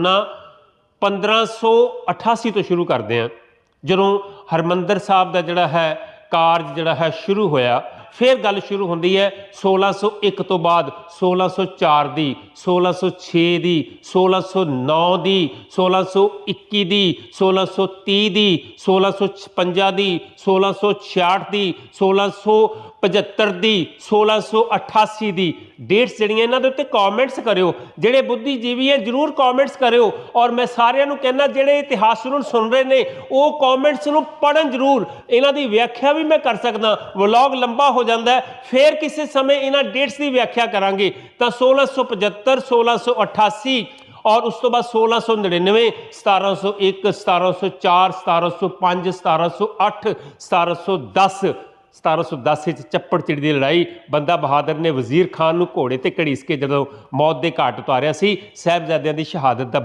ਨਾ 1588 ਤੋਂ ਸ਼ੁਰੂ ਕਰਦੇ ਹਾਂ। ਜਦੋਂ ਹਰਮੰਦਰ ਸਾਹਿਬ ਦਾ ਜਿਹੜਾ ਹੈ ਕਾਰਜ ਜਿਹੜਾ ਹੈ ਸ਼ੁਰੂ ਹੋਇਆ ਫਿਰ ਗੱਲ ਸ਼ੁਰੂ ਹੁੰਦੀ ਹੈ 1601 ਤੋਂ ਬਾਅਦ 1604 ਦੀ 1606 ਦੀ 1609 ਦੀ 1621 ਦੀ 1630 ਦੀ 1656 ਦੀ 1666 ਦੀ 1675 ਦੀ 1688 ਦੀ ਡੇਟਸ ਜਿਹੜੀਆਂ ਇਹਨਾਂ ਦੇ ਉੱਤੇ ਕਮੈਂਟਸ ਕਰਿਓ ਜਿਹੜੇ ਬੁੱਧੀਜੀਵੀ ਹੈ ਜਰੂਰ ਕਮੈਂਟਸ ਕਰਿਓ ਔਰ ਮੈਂ ਸਾਰਿਆਂ ਨੂੰ ਕਹਿੰਦਾ ਜਿਹੜੇ ਇਤਿਹਾਸ ਨੂੰ ਸੁਣ ਰਹੇ ਨੇ ਉਹ ਕਮੈਂਟਸ ਨੂੰ ਪੜਨ ਜਰੂਰ ਇਹਨਾਂ ਦੀ ਵਿਆਖਿਆ ਵੀ ਮੈਂ ਕਰ ਸਕਦਾ ਵਲੌਗ ਲੰਬਾ ਹੋ ਜਾਂਦਾ ਹੈ। ਫੇਰ ਕਿਸੇ ਸਮੇਂ ਇਹਨਾਂ ਡੇਟਸ ਦੀ ਵਿਆਖਿਆ ਕਰਾਂਗੇ। ਤਾਂ 1675 1688 ਔਰ ਉਸ ਤੋਂ ਬਾਅਦ 1699 1701 1704 1705 1708 1710 1710 ਵਿੱਚ ਚੱਪੜ ਚਿੜੀ ਦੀ ਲੜਾਈ। ਬੰਦਾ ਬਹਾਦਰ ਨੇ ਵਜ਼ੀਰ ਖਾਨ ਨੂੰ ਘੋੜੇ ਤੇ ਘੜੀਸ ਕੇ ਜਦੋਂ ਮੌਤ ਦੇ ਘਾਟ ਉਤਾਰਿਆ ਸੀ, ਸਾਹਿਬਜ਼ਾਦਿਆਂ ਦੀ ਸ਼ਹਾਦਤ ਦਾ